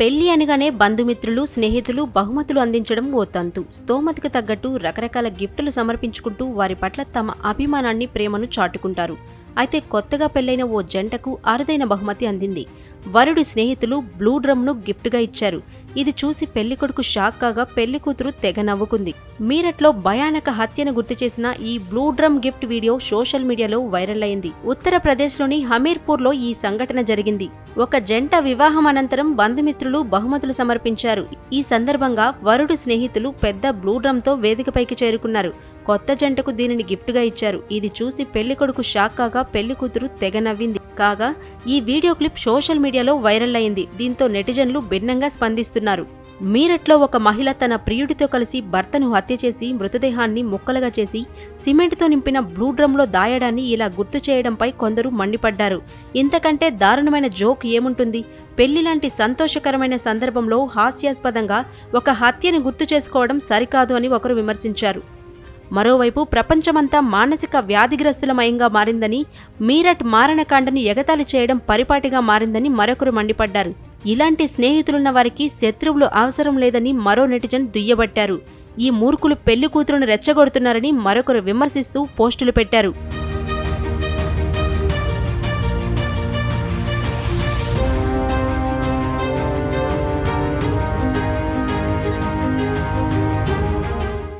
పెళ్ళి అనగానే బంధుమిత్రులు స్నేహితులు బహుమతులు అందించడం ఓ తంతు. స్తోమతికి తగ్గట్టు రకరకాల గిఫ్టులు సమర్పించుకుంటూ వారి పట్ల తమ అభిమానాన్ని ప్రేమను చాటుకుంటారు. అయితే కొత్తగా పెళ్ళైన ఓ జంటకు అరుదైన బహుమతి అందింది. వరుడి స్నేహితులు బ్లూ డ్రమ్ను గిఫ్ట్గా ఇచ్చారు. ఇది చూసి పెళ్ళికొడుకు షాక్ కాగా పెళ్ళి కూతురు తెగ నవ్వుకుంది. మీరట్లో భయానక హత్యను గుర్తు చేసిన ఈ blue drum gift video social మీడియాలో వైరల్ అయింది. ఉత్తరప్రదేశ్లోని హమీర్పూర్లో ఈ సంఘటన జరిగింది. ఒక జంట వివాహం అనంతరం బంధుమిత్రులు బహుమతులు సమర్పించారు. ఈ సందర్భంగా వరుడు స్నేహితులు పెద్ద బ్లూ డ్రమ్తో వేదికపైకి చేరుకున్నారు. కొత్త జంటకు దీనిని గిఫ్ట్గా ఇచ్చారు. ఇది చూసి పెళ్ళికొడుకు షాక్ కాగా పెళ్ళి కూతురు తెగ నవ్వింది. కాగా ఈ వీడియో క్లిప్ సోషల్ మీడియాలో వైరల్ అయింది. దీంతో నెటిజన్లు భిన్నంగా స్పందిస్తున్నారు. మీరట్లో ఒక మహిళ తన ప్రియుడితో కలిసి భర్తను హత్య చేసి మృతదేహాన్ని ముక్కలుగా చేసి సిమెంట్తో నింపిన బ్లూ డ్రమ్లో దాయడాన్ని ఇలా గుర్తు చేయడంపై కొందరు మండిపడ్డారు. ఇంతకంటే దారుణమైన జోక్ ఏముంటుంది? పెళ్ళి లాంటి సంతోషకరమైన సందర్భంలో హాస్యాస్పదంగా ఒక హత్యను గుర్తు చేసుకోవడం సరికాదు అని ఒకరు విమర్శించారు. మరోవైపు ప్రపంచమంతా మానసిక వ్యాధిగ్రస్తులమయంగా మారిందని మీరట్ మారణకాండను ఎగతాళి చేయడం పరిపాటిగా మారిందని మరొకరు మండిపడ్డారు. ఇలాంటి స్నేహితులున్న వారికి శత్రువులు అవసరం లేదని మరో నెటిజన్ దుయ్యబట్టారు. ఈ మూర్ఖులు పెళ్ళి కూతురును రెచ్చగొడుతున్నారని మరొకరు విమర్శిస్తూ పోస్టులు పెట్టారు.